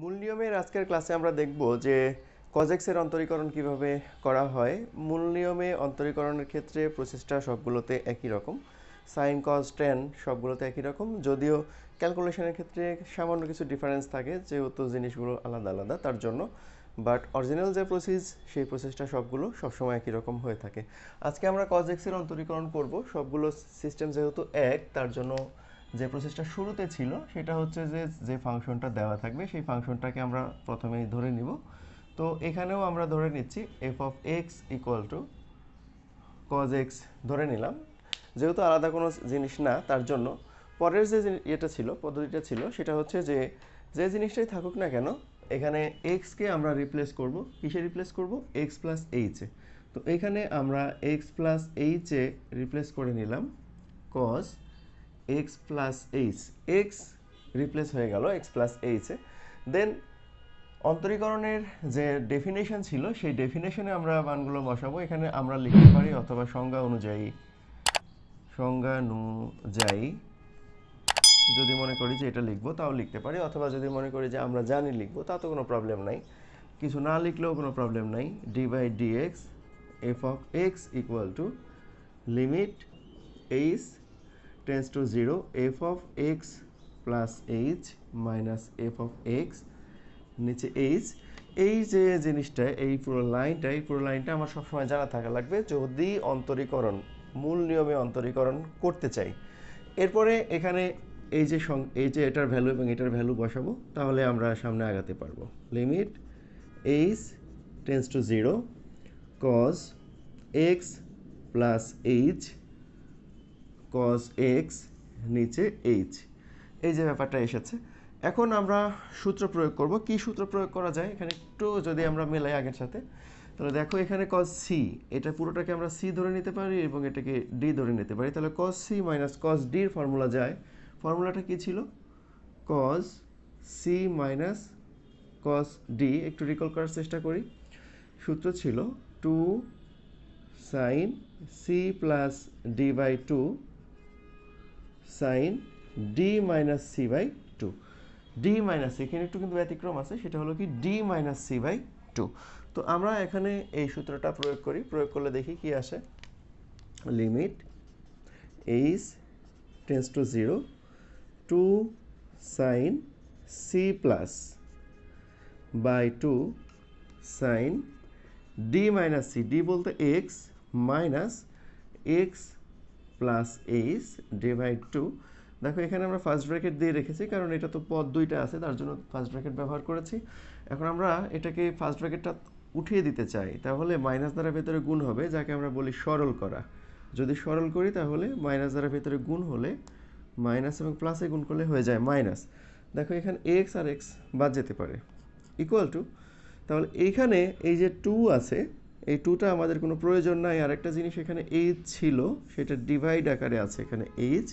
মূল নিয়মের আজকের ক্লাসে আমরা দেখব যে কজেক্সের অন্তরীকরণ কীভাবে করা হয়। মূল নিয়মে অন্তরীকরণের ক্ষেত্রে প্রসেসটা সবগুলোতে একই রকম। সাইন কজ টেন সবগুলোতে একই রকম। যদিও ক্যালকুলেশনের ক্ষেত্রে সামান্য কিছু ডিফারেন্স থাকে, যেহেতু জিনিসগুলো আলাদা আলাদা তার জন্য। বাট অরিজিনাল যে প্রসেস, সেই প্রসেসটা সবগুলো সবসময় একই রকম হয়ে থাকে। আজকে আমরা কজেক্সের অন্তরীকরণ করব। সবগুলো সিস্টেম যেহেতু এক, তার জন্য যে প্রসেসটা শুরুতে ছিল, সেটা হচ্ছে যে যে ফাংশনটা দেওয়া থাকবে, সেই ফাংশনটাকে আমরা প্রথমেই ধরে নিব। তো এখানেও আমরা ধরে নিচ্ছি F of X equal to cos X ধরে নিলাম। যেহেতু আলাদা কোনো জিনিস না, তার জন্য পরের যে ইয়েটা ছিল, পদ্ধতিটা ছিল, সেটা হচ্ছে যে যে জিনিসটাই থাকুক না কেন, এখানে এক্সকে আমরা রিপ্লেস করব। কিসে রিপ্লেস করব? এক্স প্লাস এইচে তো এখানে আমরা এক্স প্লাস এইচে রিপ্লেস করে নিলাম cos X plus H X replace হয়ে গেল এক্স প্লাস এইচে দেন অন্তরীকরণের যে ডেফিনেশন ছিল, সেই ডেফিনেশনে আমরা মানগুলো বসাবো। এখানে আমরা লিখতে পারি অথবা সংজ্ঞা অনুযায়ী সংজ্ঞানুযায়ী যদি মনে করি যে এটা লিখব, তাও লিখতে পারি। অথবা যদি মনে করি যে আমরা জানি লিখব, তা তো কোনো প্রবলেম নাই। কিছু না লিখলেও কোনো প্রবলেম নাই। D by D X F of X equal to limit H tends to zero F of X plus H minus F of X নিচে এইচ। এই যে জিনিসটা, এই পুরো লাইনটা, এই পুরো লাইনটা আমার সবসময় জানা থাকা লাগবে যদি অন্তরীকরণ, মূল নিয়মে অন্তরীকরণ করতে চাই। এরপরে এখানে এই যে এই যে এটার ভ্যালু এবং এটার ভ্যালু বসাবো, তাহলে আমরা সামনে আগাতে পারব। Limit H tends to zero cos X plus H cos X নিচে এইচ এই যে ব্যাপারটা এসেছে। এখন আমরা সূত্র প্রয়োগ করব। কি সূত্র প্রয়োগ করা যায়? এখানে একটু যদি আমরা মেলাই আগের সাথে। তাহলে দেখো, এখানে কজ সি এটা পুরোটাকে আমরা সি ধরে নিতে পারি এবং এটাকে ডি ধরে নিতে পারি। তাহলে কজ সি মাইনাস কজ ডির ফর্মুলা যায়। ফর্মুলাটা কি ছিল? Cos C minus cos D একটু রিকল করার চেষ্টা করি। সূত্র ছিল two sine C plus D by two sine D minus C by two D minus এখানে একটু কিন্তু ব্যতিক্রম আছে, সেটা হলো কি D minus C by two তো আমরা এখানে এই সূত্রটা প্রয়োগ করি, প্রয়োগ করলে দেখি কি আসে। Limit H tends to zero two sine C plus by two sine D minus C D বলতে X minus X plus H divide two দেখো, এখানে আমরা ফার্স্ট ব্র্যাকেট দিয়ে রেখেছি, কারণ এটা তো পদ দুইটা আছে, তার জন্য ফার্স্ট ব্র্যাকেট ব্যবহার করেছি। এখন আমরা এটাকে ফার্স্ট ব্র্যাকেটটা উঠিয়ে দিতে চাই, তাহলে মাইনাস দ্বারা ভেতরে গুণ হবে, যাকে আমরা বলি সরল করা। যদি সরল করি, তাহলে মাইনাস দ্বারা ভেতরে গুণ হলে মাইনাস এবং প্লাসে গুণ করলে হয়ে যায় মাইনাস দেখো, এখানে এক্স আর এক্স বাদ যেতে পারে। ইকুয়াল টু তাহলে এইখানে এই যে টু আছে এই টুটা আমাদের কোনো প্রয়োজন নাই। আর একটা জিনিস এখানে এইচ ছিল, সেটা ডিভাইড আকারে আছে এখানে এইচ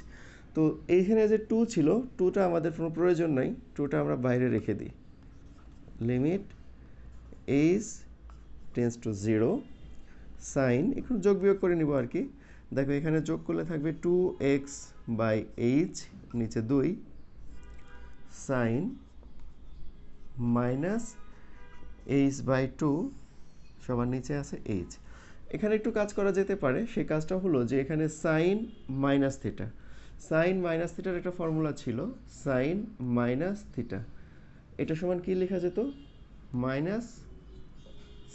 তো এইখানে যে টু ছিল টুটা আমাদের কোনো প্রয়োজন নাই। টুটা আমরা বাইরে রেখে দিই। Limit H tends to zero sine একটু যোগ বিয়োগ করে নিব আর কি। দেখো, এখানে যোগ করলে থাকবে টু এক্স বাই এইচ নিচে দুই। Sine minus H by two সবার নিচে আছে এইচ এখানে একটু কাজ করা যেতে পারে সেই কাজটা হলো যে এখানে sine minus theta. Sine minus থিটার একটা ফর্মুলা ছিল, সাইন মাইনাস থিটা। এটা সমান কি লেখা যেত? Minus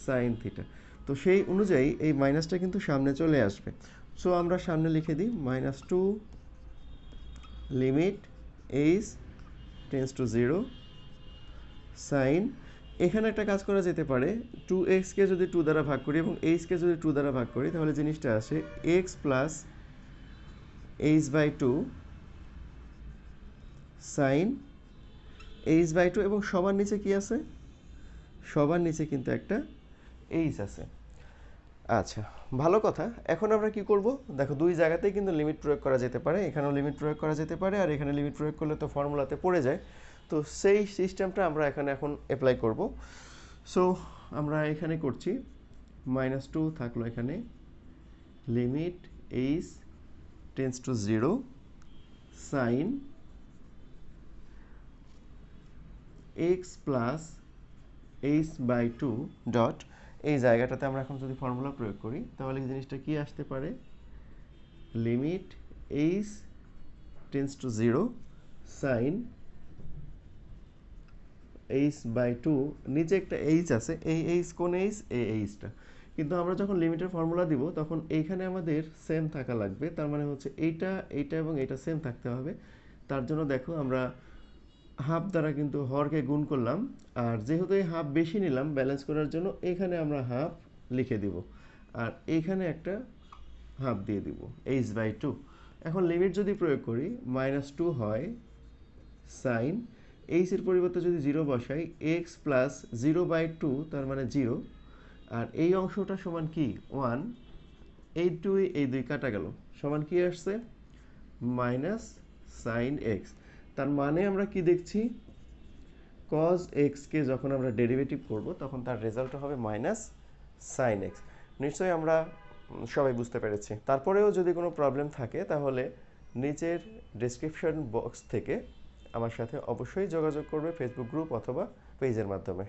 sine theta. তো সেই অনুযায়ী এই মাইনাসটা কিন্তু সামনে চলে আসবে। সো আমরা সামনে লিখে দিই, minus two limit H tends to zero sine এখানে একটা কাজ করা যেতে পারে টু এক্সকে যদি টু দ্বারা ভাগ করি এবং এইচকে যদি টু দ্বারা ভাগ করি, তাহলে জিনিসটা আসে X plus H by two sine H by two এবং সবার নিচে কি আছে? সবার নিচে কিন্তু একটা এইচ আছে। আচ্ছা ভালো কথা। এখন আমরা কি করব? দেখো, দুই জায়গাতেই কিন্তু লিমিট প্রয়োগ করা যেতে পারে, এখানেও লিমিট প্রয়োগ করা যেতে পারে, আর এখানে লিমিট প্রয়োগ করলে তো ফর্মুলাতে পড়ে যায়। তো সেই সিস্টেমটা আমরা এখানে, এখন অ্যাপ্লাই করব। সো আমরা এখানে করছি মাইনাস টু থাকল এখানে। Limit H tends to zero sine X plus H by two dot এই জায়গাটাতে আমরা এখন যদি ফর্মুলা প্রয়োগ করি, তাহলে জিনিসটা কি আসতে পারে? Limit H tends to zero sine H by two নিচে একটা এইচ আছে, এই এইচ কোন এইচ এই এইচটা কিন্তু আমরা যখন লিমিটের ফর্মুলা দিব, তখন এইখানে আমাদের সেম থাকা লাগবে। তার মানে হচ্ছে এইটা এইটা এবং এটা সেম থাকতে হবে। তার জন্য দেখো আমরা হাফ দ্বারা কিন্তু হরকে গুণ করলাম। আর যেহেতু এই হাফ বেশি নিলাম ব্যালেন্স করার জন্য এখানে আমরা হাফ লিখে দিব। আর এইখানে একটা হাফ দিয়ে দিব এইচ বাই টু এখন লিমিট যদি প্রয়োগ করি মাইনাস টু হয় সাইন এইচ এর পরিবর্তে যদি জিরো বসাই X plus zero by two তার মানে জিরো আর এই অংশটা সমান কি? ওয়ান এই দুই এই দুই কাটা গেল। সমান কি আসছে? মাইনাস সাইন এক্স তার মানে আমরা কি দেখছি? কজ এক্সকে যখন আমরা ডেরিভেটিভ করব, তখন তার রেজাল্ট হবে মাইনাস সাইন এক্স নিশ্চয়ই আমরা সবাই বুঝতে পেরেছি। তারপরেও যদি কোনো প্রবলেম থাকে, তাহলে নিচের ডেসক্রিপশন বক্স থেকে আমার সাথে অবশ্যই যোগাযোগ করবে ফেসবুক গ্রুপ অথবা পেজের মাধ্যমে।